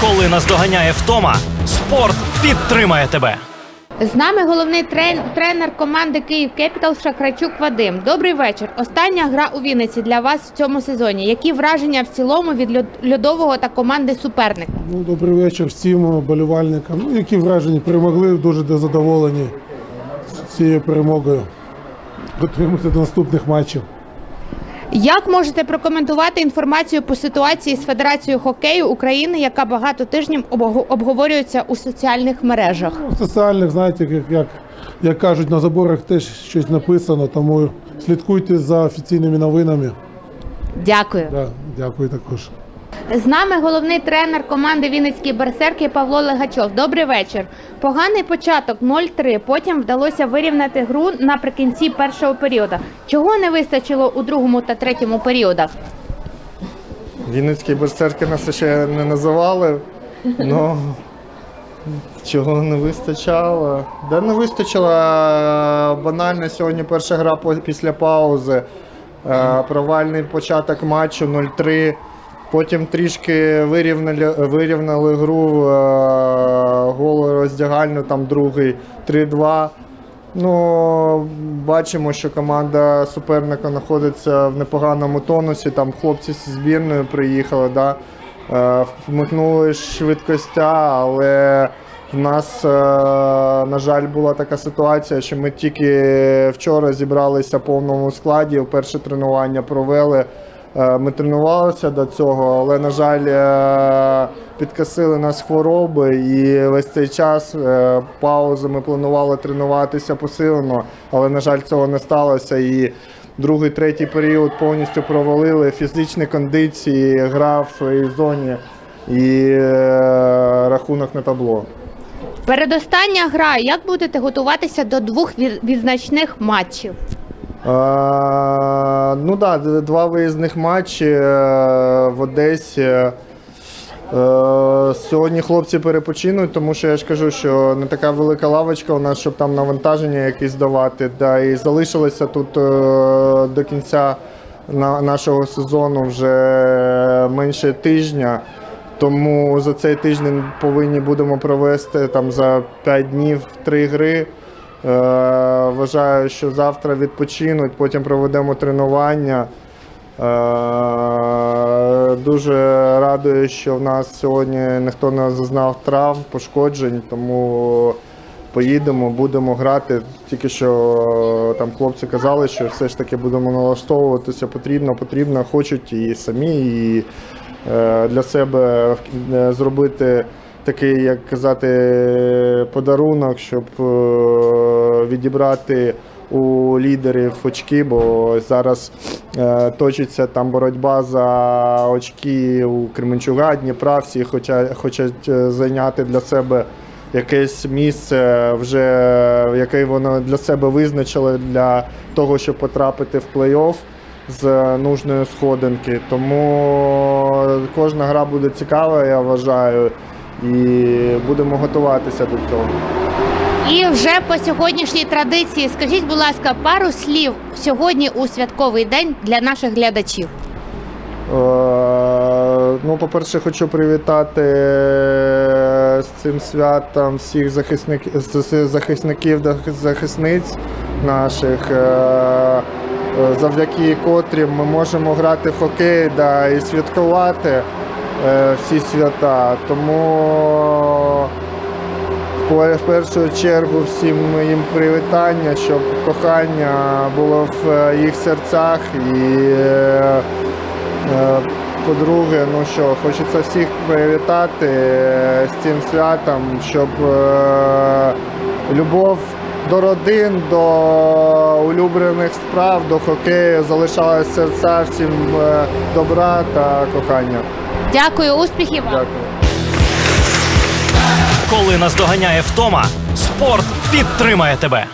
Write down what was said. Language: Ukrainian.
Коли наздоганяє втома, спорт підтримає тебе. З нами головний трен- тренер команди Київ Кепітал Шахрачук Вадим. Добрий вечір. Остання гра у Вінниці для вас в цьому сезоні. Які враження в цілому від льодового та команди суперника? Ну, добрий вечір всім болівальникам. Ну, які враження перемогли, дуже задоволені цією перемогою. Готуємося до наступних матчів. Як можете прокоментувати інформацію по ситуації з Федерацією хокею України, яка багато тижнів обго- обговорюється у соціальних мережах? Ну, соціальних, знаєте, як, як, як кажуть, на заборах теж щось написано, тому слідкуйте за офіційними новинами. Дякую. Да, дякую також. З нами головний тренер команди Вінницькі берсерки Павло Легачов. Добрий вечір. Поганий початок 0-3. Потім вдалося вирівняти гру наприкінці першого періоду. Чого не вистачило у другому та третьому періодах? Вінницькі берсерки нас ще не називали, але чого не вистачало? Да не вистачило банально сьогодні перша гра після паузи. Е, Провальний початок матчу 0-3. Потім трішки вирівняли, вирівняли гру е, гол роздягальну, там другий 3-2. Ну, бачимо, що команда суперника знаходиться в непоганому тонусі. Там хлопці з збірною приїхали, да? е, вмикнули швидкостя, але в нас, е, на жаль, була така ситуація, що ми тільки вчора зібралися в повному складі, перше тренування провели. Е, Ми тренувалися до цього, але, на жаль, е, підкосили нас хвороби, і весь цей час е, паузи ми планували тренуватися посилено, але, на жаль, цього не сталося. І другий, третій період повністю провалили фізичні кондиції, гра в своїй зоні і рахунок на табло. Передостання гра. Як будете готуватися до двох від- відзначних матчів? Ну так, да, два виїзних матчі е, в Одесі. Е, сьогодні хлопці перепочинуть, тому що я ж кажу, що не така велика лавочка у нас, щоб там навантаження якісь давати. Да, і залишилося тут е, до кінця нашого сезону вже менше тижня. Тому за цей тиждень повинні будемо провести там за 5 днів три гри. Е, вважаю, що завтра відпочинуть, потім проведемо тренування. Е, дуже радую, що в нас сьогодні ніхто не зазнав травм, пошкоджень, тому поїдемо, будемо грати. Тільки що е, там хлопці казали, що все ж таки будемо налаштовуватися потрібно, потрібно, хочуть і самі, і для себе зробити такий, як казати, подарунок, щоб е, відібрати у лідерів очки, бо зараз е, точиться там боротьба за очки у Кременчуга, Дніпра. Всі хочуть е, зайняти для себе якесь місце, вже яке вони для себе визначили для того, щоб потрапити в плей-офф з нужної сходинки. Тому кожна гра буде цікава, я вважаю, і будемо готуватися до цього. І вже по сьогоднішній традиції, скажіть, будь ласка, пару слів сьогодні у святковий день для наших глядачів. Е, Ну, по-перше, хочу привітати з цим святом всіх захисників, захисників та захисниць наших, е, е, завдяки котрим ми можемо грати в хокей да, і святкувати всі свята. Тому в першу чергу всім їм привітання, щоб кохання було в е, їх серцях і. е, Е, По-друге, ну що, хочеться всіх привітати е, з цим святом, щоб е, любов до родин, до улюблених справ, до хокею залишалась серця всім е, добра та кохання. Дякую, успіхів вам! Дякую. Коли наздоганяє втома, спорт підтримає тебе.